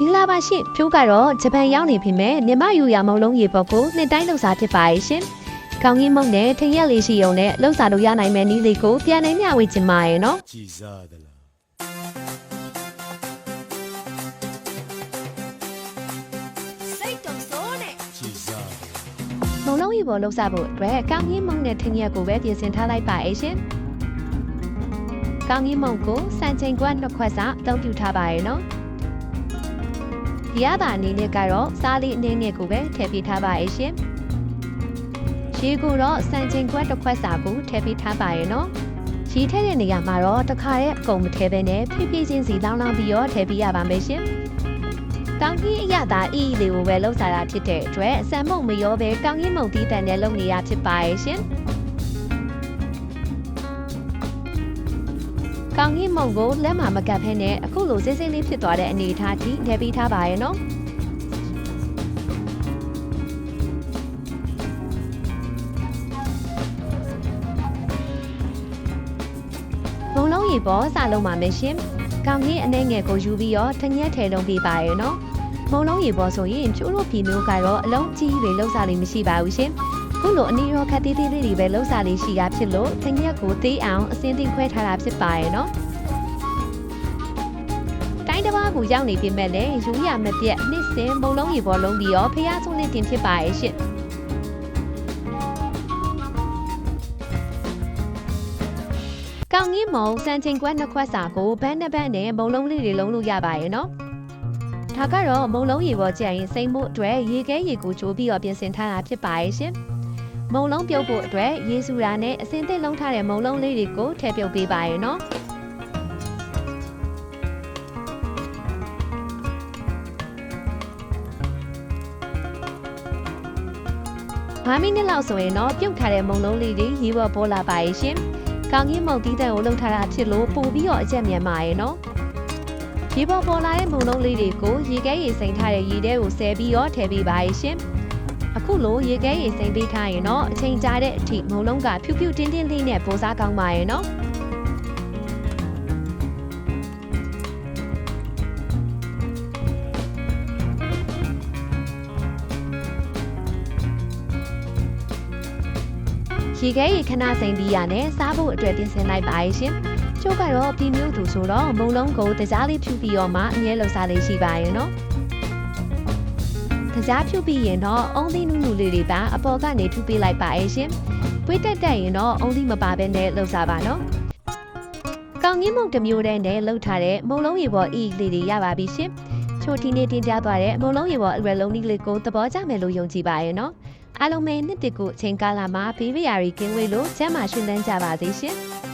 မင်္ဂလာပါရှင်ဖြိုးကတော့ဂျပန်ရောက်နေပြီမဲ့မြမယူရမုံလုံးရေပေါ်ကိုနှစ်တိုင်းလှုပ်ရှားဖြစ်ပါရဲ့ရှင်။ကောင်းကြီးမုံနဲ့ထင်ရက်လေးရှိုံနဲ့လှုပ်ရှားလို့ရနိုင်မယ့်နည်းလေးကိုပြန်နေမျှဝေချင်ပါရဲ့နော်ကြည်စားသလားစိတ်တုံစိုးနဲ့ကြည်စားသလား။မုံလုံးရေပေါ်လှုပ်ရှားဖို့အတွက်ကောင်းကြီးမုံနဲ့ထင်ရက်ကိုပဲပြင်ဆင်ထားလိုက်ပါရဲ့ရှင်။ကောင်းကြီးမုံကိုစံချိန်ကွက်နှစ်ခွက်စာအသုံးပြုထားပါရဲ့နော်။ ဒီရတာအနေနဲ့ကတော့စားလေးအနည်းငယ်ကိုပဲထည့်ပေးထားပါရဲ့ရှင်။ရေကိုတော့စံချိန်ခွက်တစ်ခွက်စာကိုထည့်ပေးထားပါရဲ့နော်။ရေထည့်တဲ့နေရာမှာတော့တစ်ခါတည်းအကုန်မထည့်ဘဲနဲ့ဖြည်းဖြည်းချင်းစီလောင်းလောင်းပြီးတော့ထည့်ပေးရပါမယ်ရှင်။ကောင်းကြီးအရသာအီအီလေးကိုပဲလှုပ်စားတာဖြစ်တဲ့အတွက်အစံမုံမရောပဲကောင်းကြီးမုံတီးတန်နဲ့လုပ်နေရဖြစ်ပါရဲ့ရှင်။ ကောင်းကြီးမုံကိုလက်မှာမကပ်ဖဲနဲ့အခုလိုစိမ့်စိမ့်လေးဖြစ်သွားတဲ့အနေအထားထိထည့်ပေးထားပါရဲ့နော်။ဘုံလုံးရေပေါ်စလုံးပါမယ်ရှင်။ကောင်းကြီးအနှဲငယ်ကိုယူပြီးတော့ထညက်ထဲလုံးပေးပါရဲ့နော်။ဘုံလုံးရေပေါ်ဆိုရင်ကျိုးတို့ပြည်မျိုးကတော့အလုံးကြီးတွေလှုပ်စားလေးမရှိပါဘူးရှင်။ ခုလိုအနည်းရောခက်သေးသေးလေးတွေပဲလှုပ်စားလေးရှိတာဖြစ်လို့ထညက်ကိုသေးအောင်အစင်းသိခွဲထားတာဖြစ်ပါရဲ့နော်။တိုင်းတစ်ပါးကိုရောက်နေပြီမဲ့လည်းယူရမပြတ်နှစ်စင်ဘုံလုံးရေပေါ်လုံးပြီးတော့ဖျားဆုံးနဲ့တင်ဖြစ်ပါရဲ့ရှင်။ကောင်းကြီးမုံစံချိန်ကွက်နှစ်ခွက်စာကိုဘန်းနှစ်ဘန်းနဲ့မုံလုံးလေးတွေလုံးလို့ရပါရဲ့နော်။ဒါကတော့မုံလုံးရေပေါ်ကျရင်စိမ့်မှုအတွက်ရေခဲရေကိုချိုးပြီးတော့ပြင်ဆင်ထားတာဖြစ်ပါရဲ့ရှင်။ မုံလုံးပြုတ်ဖို့အတွက်ရေစူတာနဲ့အစင်သစ်လုံးထားတဲ့မုံလုံးလေးတွေကိုထည့်ပြုတ်ပေးပါရဲ့နော်။5မိနစ်လောက်ဆိုရင်တော့ပြုတ်ထားတဲ့မုံလုံးလေးတွေရေပေါ်ပေါ်လာပါရဲ့ရှင်။ကောင်းကြီးမုံတီးတန်ကိုလှုပ်ထားတာဖြစ်လို့ပို့ပြီးတော့အကျက်မြန်ပါရဲ့နော်။ရေပေါ်ပေါ်လာတဲ့မုံလုံးလေးတွေကိုရေခဲရေစိမ်ထားတဲ့ရေထဲကိုဆဲပြီးတော့ထည့်ပေးပါရဲ့ရှင်။ အခုလိုရေခဲရေစိမ်ပေးထားရင်တော့အချိန်ကြာတဲ့အထိမုံလုံးကဖြူဖြူတင်းတင်းလေးနဲ့ပိုစားကောင်းပါရဲ့နော်။ရေခဲရေခဏစိမ်ပြီးရနဲ့စားဖို့အတွက်ပြင်ဆင်လိုက်ပါရဲ့ရှင်။ကျိုးကတော့ပြည်မျိုးသူဆိုတော့မုံလုံးကိုတကြားလေးဖြူပြီးတော့မှအမြဲလှုပ်စားလေးရှိပါရဲ့နော်။ တကြားဖြူပြီးရင်တော့အုံးသီးနုနုလေးတွေပါအပေါ်ကနေထူပေးလိုက်ပါရဲ့ရှင်။ပွေးတက်တက်ရင်တော့အုံးသီးမပါဘဲနဲ့လှုပ်စားပါနော်။ကောင်းကြီးမုံတစ်မျိုးတည်းနဲ့လှုပ်ထားတဲ့မုံလုံးရေပေါ်အီလေးတွေရပါပြီရှင်။ချိုတီနေတင်ပြသွားတဲ့မုံလုံးရေပေါ်အရွယ်လုံးလေးကိုသဘောကျမယ်လို့ယုံကြည်ပါရဲ့နော်။အားလုံးပဲနှစ်တကူအချိန်ကာလမှာဘေးဘရာရီကင်းဝေးလို့ကျမ်းမာရှင်သန်ကြပါစေရှင်။